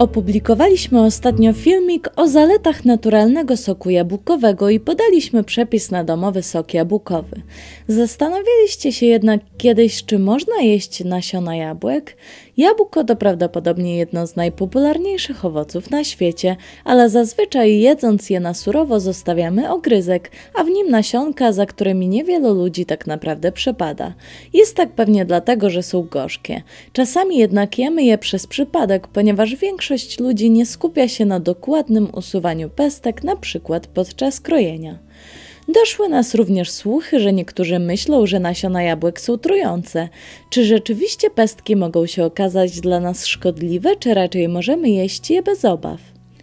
Opublikowaliśmy ostatnio filmik o zaletach naturalnego soku jabłkowego i podaliśmy przepis na domowy sok jabłkowy. Zastanawialiście się jednak kiedyś, czy można jeść nasiona jabłek? Jabłko to prawdopodobnie jedno z najpopularniejszych owoców na świecie, ale zazwyczaj jedząc je na surowo zostawiamy ogryzek, a w nim nasionka, za którymi niewielu ludzi tak naprawdę przepada. Jest tak pewnie dlatego, że są gorzkie. Czasami jednak jemy je przez przypadek, ponieważ większość ludzi nie skupia się na dokładnym usuwaniu pestek, na przykład podczas krojenia. Doszły nas również słuchy, że niektórzy myślą, że nasiona jabłek są trujące. Czy rzeczywiście pestki mogą się okazać dla nas szkodliwe, czy raczej możemy jeść je bez obaw?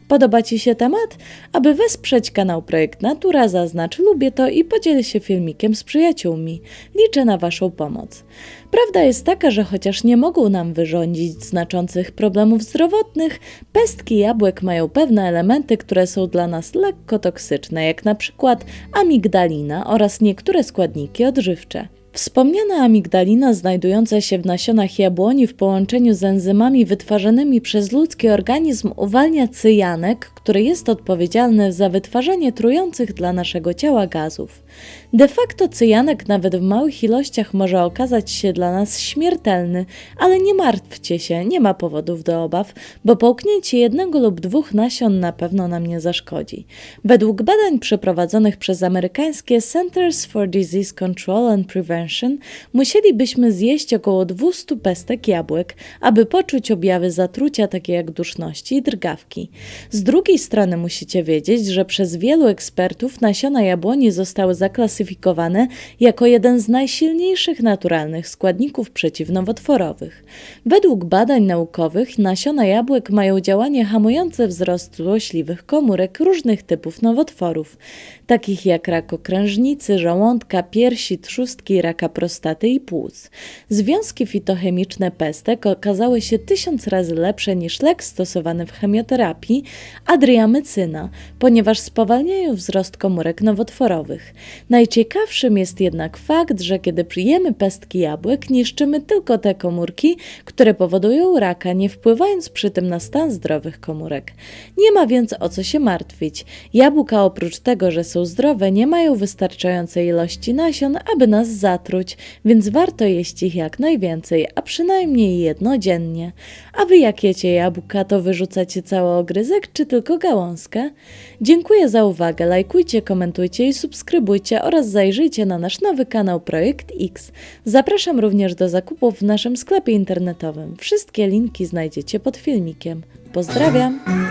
Podoba Ci się temat? Aby wesprzeć kanał Projekt Natura, zaznacz lubię to i podziel się filmikiem z przyjaciółmi. Liczę na Waszą pomoc. Prawda jest taka, że chociaż nie mogą nam wyrządzić znaczących problemów zdrowotnych, pestki jabłek mają pewne elementy, które są dla nas lekko toksyczne, jak na przykład amigdalina oraz niektóre składniki odżywcze. Wspomniana amigdalina znajdująca się w nasionach jabłoni w połączeniu z enzymami wytwarzanymi przez ludzki organizm uwalnia cyjanek, który jest odpowiedzialny za wytwarzanie trujących dla naszego ciała gazów. De facto cyjanek nawet w małych ilościach może okazać się dla nas śmiertelny, ale nie martwcie się, nie ma powodów do obaw, bo połknięcie jednego lub dwóch nasion na pewno nam nie zaszkodzi. Według badań przeprowadzonych przez amerykańskie Centers for Disease Control and Prevention musielibyśmy zjeść około 200 pestek jabłek, aby poczuć objawy zatrucia takie jak duszności i drgawki. Z drugiej strony musicie wiedzieć, że przez wielu ekspertów nasiona jabłoni zostały zaklasyfikowane jako jeden z najsilniejszych naturalnych składników przeciwnowotworowych. Według badań naukowych nasiona jabłek mają działanie hamujące wzrost złośliwych komórek różnych typów nowotworów, takich jak rak okrężnicy, żołądka, piersi, trzustki, raka prostaty i płuc. Związki fitochemiczne pestek okazały się tysiąc razy lepsze niż lek stosowany w chemioterapii, adriamycyna, ponieważ spowalniają wzrost komórek nowotworowych. Najciekawszym jest jednak fakt, że kiedy przyjemy pestki jabłek, niszczymy tylko te komórki, które powodują raka, nie wpływając przy tym na stan zdrowych komórek. Nie ma więc o co się martwić. Jabłka oprócz tego, że są zdrowe, nie mają wystarczającej ilości nasion, aby nas zatruć, więc warto jeść ich jak najwięcej, a przynajmniej jedno dziennie. A wy jak jecie jabłka, to wyrzucacie cały ogryzek, czy tylko gałązkę? Dziękuję za uwagę, lajkujcie, komentujcie i subskrybujcie oraz zajrzyjcie na nasz nowy kanał Projekt X. Zapraszam również do zakupów w naszym sklepie internetowym. Wszystkie linki znajdziecie pod filmikiem. Pozdrawiam!